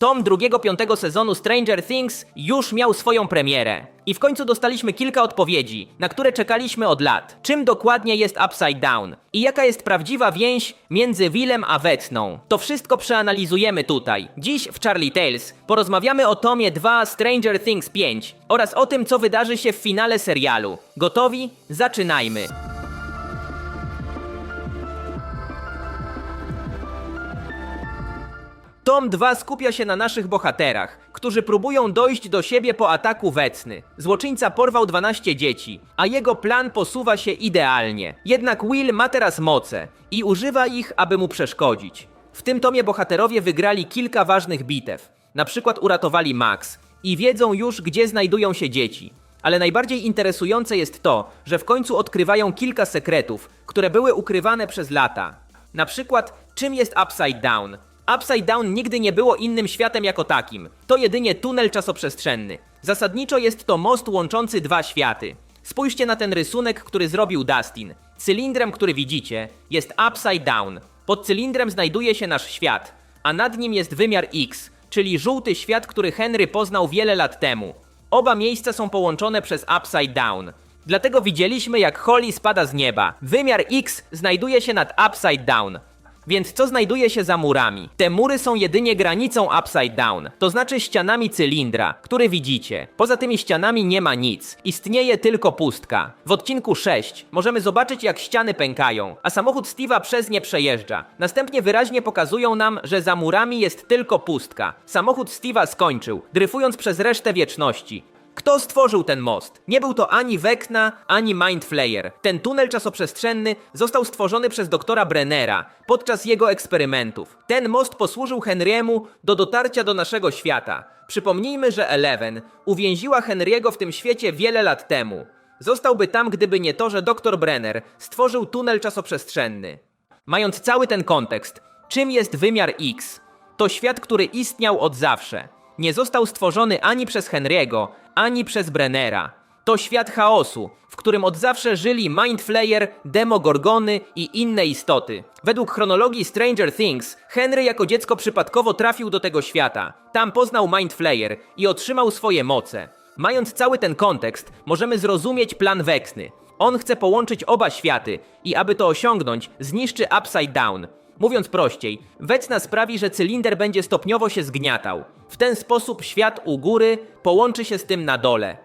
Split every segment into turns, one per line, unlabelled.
Tom drugiego piątego sezonu Stranger Things już miał swoją premierę. I w końcu dostaliśmy kilka odpowiedzi, na które czekaliśmy od lat. Czym dokładnie jest Upside Down? I jaka jest prawdziwa więź między Willem a Wetną? To wszystko przeanalizujemy tutaj. Dziś w Charlie Tales porozmawiamy o tomie 2 Stranger Things 5 oraz o tym, co wydarzy się w finale serialu. Gotowi? Zaczynajmy! Tom 2 skupia się na naszych bohaterach, którzy próbują dojść do siebie po ataku Wecny. Złoczyńca porwał 12 dzieci, a jego plan posuwa się idealnie. Jednak Will ma teraz moce i używa ich, aby mu przeszkodzić. W tym tomie bohaterowie wygrali kilka ważnych bitew. Na przykład uratowali Max i wiedzą już, gdzie znajdują się dzieci. Ale najbardziej interesujące jest to, że w końcu odkrywają kilka sekretów, które były ukrywane przez lata. Na przykład, czym jest Upside Down? Upside Down nigdy nie było innym światem jako takim. To jedynie tunel czasoprzestrzenny. Zasadniczo jest to most łączący dwa światy. Spójrzcie na ten rysunek, który zrobił Dustin. Cylindrem, który widzicie, jest Upside Down. Pod cylindrem znajduje się nasz świat, a nad nim jest wymiar X, czyli żółty świat, który Henry poznał wiele lat temu. Oba miejsca są połączone przez Upside Down. Dlatego widzieliśmy, jak Holly spada z nieba. Wymiar X znajduje się nad Upside Down. Więc co znajduje się za murami? Te mury są jedynie granicą upside down, to znaczy ścianami cylindra, który widzicie. Poza tymi ścianami nie ma nic. Istnieje tylko pustka. W odcinku 6 możemy zobaczyć jak ściany pękają, a samochód Steve'a przez nie przejeżdża. Następnie wyraźnie pokazują nam, że za murami jest tylko pustka. Samochód Steve'a skończył, dryfując przez resztę wieczności. Kto stworzył ten most? Nie był to ani Vecna, ani Mind Flayer. Ten tunel czasoprzestrzenny został stworzony przez doktora Brennera podczas jego eksperymentów. Ten most posłużył Henry'emu do dotarcia do naszego świata. Przypomnijmy, że Eleven uwięziła Henry'ego w tym świecie wiele lat temu. Zostałby tam, gdyby nie to, że doktor Brenner stworzył tunel czasoprzestrzenny. Mając cały ten kontekst, czym jest wymiar X? To świat, który istniał od zawsze. Nie został stworzony ani przez Henry'ego, ani przez Brennera. To świat chaosu, w którym od zawsze żyli Mind Flayer, Demogorgony i inne istoty. Według chronologii Stranger Things, Henry jako dziecko przypadkowo trafił do tego świata. Tam poznał Mind Flayer i otrzymał swoje moce. Mając cały ten kontekst, możemy zrozumieć plan Wexny. On chce połączyć oba światy i aby to osiągnąć, zniszczy Upside Down. Mówiąc prościej, Wecna sprawi, że cylinder będzie stopniowo się zgniatał. W ten sposób świat u góry połączy się z tym na dole.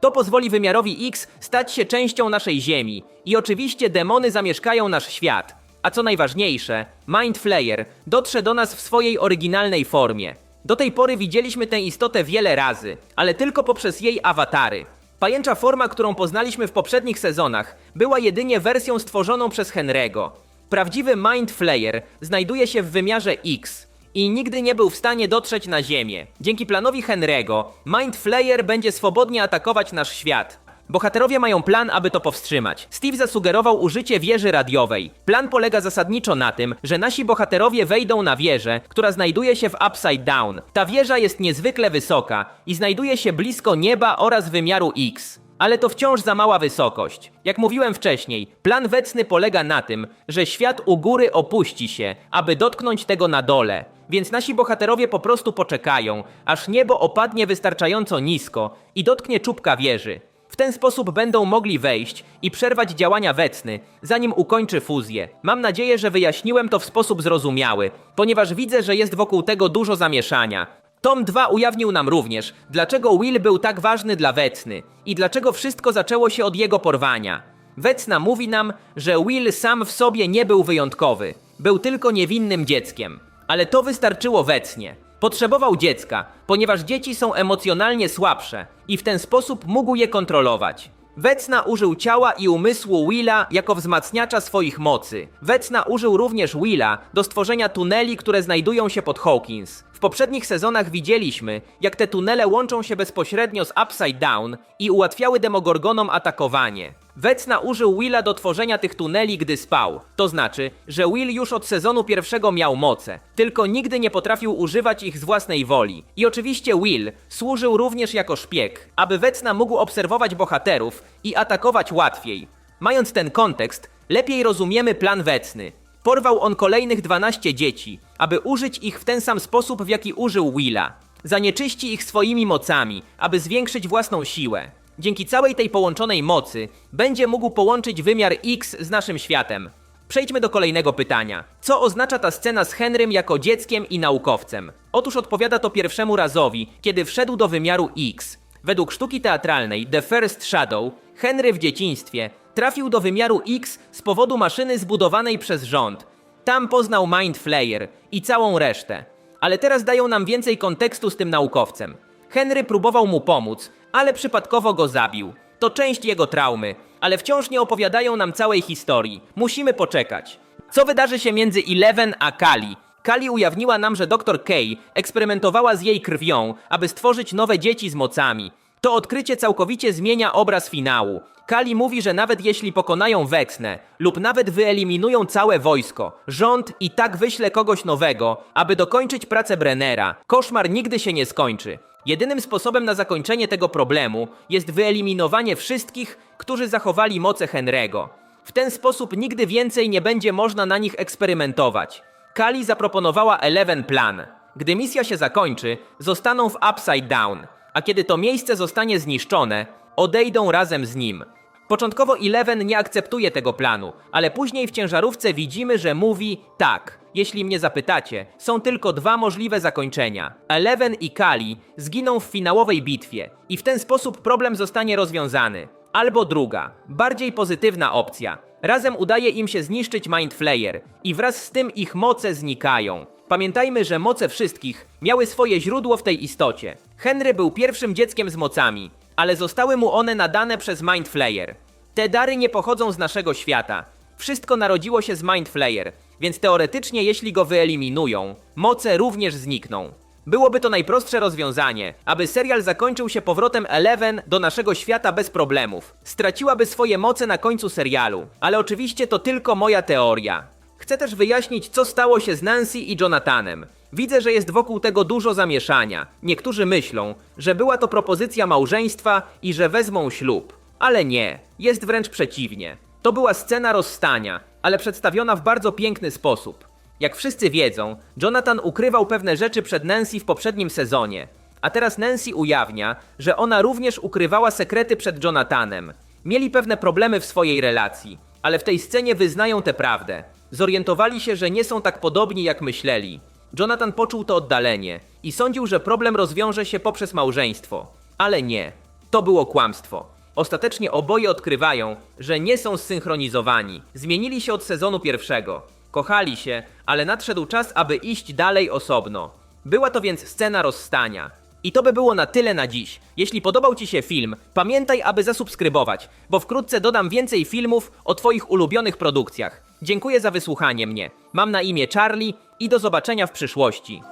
To pozwoli wymiarowi X stać się częścią naszej Ziemi i oczywiście demony zamieszkają nasz świat. A co najważniejsze, Mind Flayer dotrze do nas w swojej oryginalnej formie. Do tej pory widzieliśmy tę istotę wiele razy, ale tylko poprzez jej awatary. Pajęcza forma, którą poznaliśmy w poprzednich sezonach, była jedynie wersją stworzoną przez Henry'ego. Prawdziwy Mind Flayer znajduje się w wymiarze X i nigdy nie był w stanie dotrzeć na Ziemię. Dzięki planowi Henry'ego, Mind Flayer będzie swobodnie atakować nasz świat. Bohaterowie mają plan, aby to powstrzymać. Steve zasugerował użycie wieży radiowej. Plan polega zasadniczo na tym, że nasi bohaterowie wejdą na wieżę, która znajduje się w Upside Down. Ta wieża jest niezwykle wysoka i znajduje się blisko nieba oraz wymiaru X. Ale to wciąż za mała wysokość. Jak mówiłem wcześniej, plan Wecny polega na tym, że świat u góry opuści się, aby dotknąć tego na dole. Więc nasi bohaterowie po prostu poczekają, aż niebo opadnie wystarczająco nisko i dotknie czubka wieży. W ten sposób będą mogli wejść i przerwać działania Wecny, zanim ukończy fuzję. Mam nadzieję, że wyjaśniłem to w sposób zrozumiały, ponieważ widzę, że jest wokół tego dużo zamieszania. Tom 2 ujawnił nam również, dlaczego Will był tak ważny dla Wecny i dlaczego wszystko zaczęło się od jego porwania. Wecna mówi nam, że Will sam w sobie nie był wyjątkowy, był tylko niewinnym dzieckiem. Ale to wystarczyło Wecnie. Potrzebował dziecka, ponieważ dzieci są emocjonalnie słabsze i w ten sposób mógł je kontrolować. Wecna użył ciała i umysłu Willa jako wzmacniacza swoich mocy. Wecna użył również Willa do stworzenia tuneli, które znajdują się pod Hawkins. W poprzednich sezonach widzieliśmy, jak te tunele łączą się bezpośrednio z Upside Down i ułatwiały Demogorgonom atakowanie. Wecna użył Willa do tworzenia tych tuneli, gdy spał. To znaczy, że Will już od sezonu pierwszego miał moce, tylko nigdy nie potrafił używać ich z własnej woli. I oczywiście Will służył również jako szpieg, aby Wecna mógł obserwować bohaterów i atakować łatwiej. Mając ten kontekst, lepiej rozumiemy plan Wecny. porwał on kolejnych 12 dzieci, aby użyć ich w ten sam sposób, w jaki użył Willa. Zanieczyści ich swoimi mocami, aby zwiększyć własną siłę. Dzięki całej tej połączonej mocy będzie mógł połączyć wymiar X z naszym światem. Przejdźmy do kolejnego pytania. Co oznacza ta scena z Henrym jako dzieckiem i naukowcem? Otóż odpowiada to pierwszemu razowi, kiedy wszedł do wymiaru X. Według sztuki teatralnej The First Shadow, Henry w dzieciństwie trafił do wymiaru X z powodu maszyny zbudowanej przez rząd. Tam poznał Mind Flayer i całą resztę. Ale teraz dają nam więcej kontekstu z tym naukowcem. Henry próbował mu pomóc, ale przypadkowo go zabił. To część jego traumy, ale wciąż nie opowiadają nam całej historii. Musimy poczekać. Co wydarzy się między Eleven a Kali? Kali ujawniła nam, że dr Kay eksperymentowała z jej krwią, aby stworzyć nowe dzieci z mocami. To odkrycie całkowicie zmienia obraz finału. Kali mówi, że nawet jeśli pokonają Weksnę lub nawet wyeliminują całe wojsko, rząd i tak wyśle kogoś nowego, aby dokończyć pracę Brennera. Koszmar nigdy się nie skończy. Jedynym sposobem na zakończenie tego problemu jest wyeliminowanie wszystkich, którzy zachowali moce Henry'ego. W ten sposób nigdy więcej nie będzie można na nich eksperymentować. Kali zaproponowała Eleven plan. Gdy misja się zakończy, zostaną w Upside Down, a kiedy to miejsce zostanie zniszczone, odejdą razem z nim. Początkowo Eleven nie akceptuje tego planu, ale później w ciężarówce widzimy, że mówi tak. Jeśli mnie zapytacie, są tylko dwa możliwe zakończenia. Eleven i Kali zginą w finałowej bitwie i w ten sposób problem zostanie rozwiązany. Albo druga, bardziej pozytywna opcja. Razem udaje im się zniszczyć Mind Flayer i wraz z tym ich moce znikają. Pamiętajmy, że moce wszystkich miały swoje źródło w tej istocie. Henry był pierwszym dzieckiem z mocami, ale zostały mu one nadane przez Mind Flayer. Te dary nie pochodzą z naszego świata. Wszystko narodziło się z Mind Flayer, więc teoretycznie jeśli go wyeliminują, moce również znikną. Byłoby to najprostsze rozwiązanie, aby serial zakończył się powrotem Eleven do naszego świata bez problemów. Straciłaby swoje moce na końcu serialu, ale oczywiście to tylko moja teoria. Chcę też wyjaśnić, co stało się z Nancy i Jonathanem. Widzę, że jest wokół tego dużo zamieszania. Niektórzy myślą, że była to propozycja małżeństwa i że wezmą ślub. Ale nie, jest wręcz przeciwnie. To była scena rozstania, ale przedstawiona w bardzo piękny sposób. Jak wszyscy wiedzą, Jonathan ukrywał pewne rzeczy przed Nancy w poprzednim sezonie, a teraz Nancy ujawnia, że ona również ukrywała sekrety przed Jonathanem. Mieli pewne problemy w swojej relacji, ale w tej scenie wyznają tę prawdę. Zorientowali się, że nie są tak podobni jak myśleli. Jonathan poczuł to oddalenie i sądził, że problem rozwiąże się poprzez małżeństwo. Ale nie. To było kłamstwo. Ostatecznie oboje odkrywają, że nie są zsynchronizowani. Zmienili się od sezonu pierwszego. Kochali się, ale nadszedł czas, aby iść dalej osobno. Była to więc scena rozstania. I to by było na tyle na dziś. Jeśli podobał Ci się film, pamiętaj, aby zasubskrybować, bo wkrótce dodam więcej filmów o Twoich ulubionych produkcjach. Dziękuję za wysłuchanie mnie. Mam na imię Charlie i do zobaczenia w przyszłości.